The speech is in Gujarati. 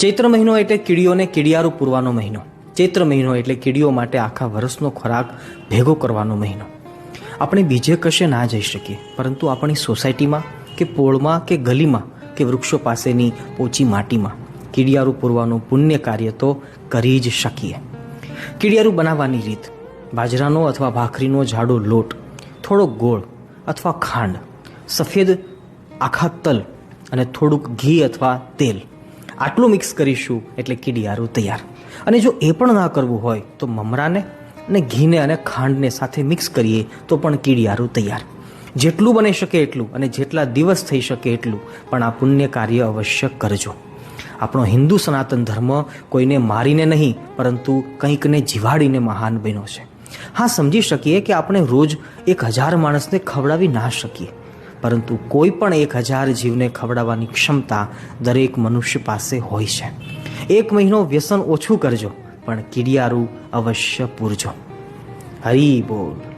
ચૈત્ર મહિનો એટલે કીડીઓને કીડિયારું પૂરવાનો મહિનો. ચૈત્ર મહિનો એટલે કીડીઓ માટે આખા વર્ષનો ખોરાક ભેગો કરવાનો મહિનો. આપણે બીજે કશે ના જઈ શકીએ, પરંતુ આપણી સોસાયટીમાં કે પોળમાં કે ગલીમાં કે વૃક્ષો પાસેની પોચી માટીમાં કીડિયારું પૂરવાનું પુણ્ય કાર્ય તો કરી જ શકીએ. કીડિયારું બનાવવાની રીત, બાજરાનો અથવા ભાખરીનો જાડો લોટ, થોડો ગોળ અથવા ખાંડ, સફેદ આખા તલ અને થોડુંક ઘી અથવા તેલ. આટલું મિક્સ કરીશું એટલે કીડિયારું તૈયાર. અને જો એ પણ ના કરવું હોય તો મમરાને અને ઘીને અને ખાંડને સાથે મિક્સ કરીએ તો પણ કીડિયારું તૈયાર. જેટલું બની શકે એટલું અને જેટલા દિવસ થઈ શકે એટલું, પણ આ પુણ્ય કાર્ય અવશ્ય કરજો. આપણો હિન્દુ સનાતન ધર્મ કોઈને મારીને નહીં, પરંતુ કંઈકને જીવાડીને મહાન બન્યો છે. હા, સમજી શકીએ કે આપણે રોજ એક હજાર માણસને ખવડાવી ના શકીએ. પરંતુ કોઈ પણ એક હજાર જીવને ખવડાવવાની ક્ષમતા દરેક મનુષ્ય પાસે હોય છે. એક મહિનો વ્યસન ઓછું કરજો, પણ કિડિયારું અવશ્ય પૂરજો. હરી બોલ.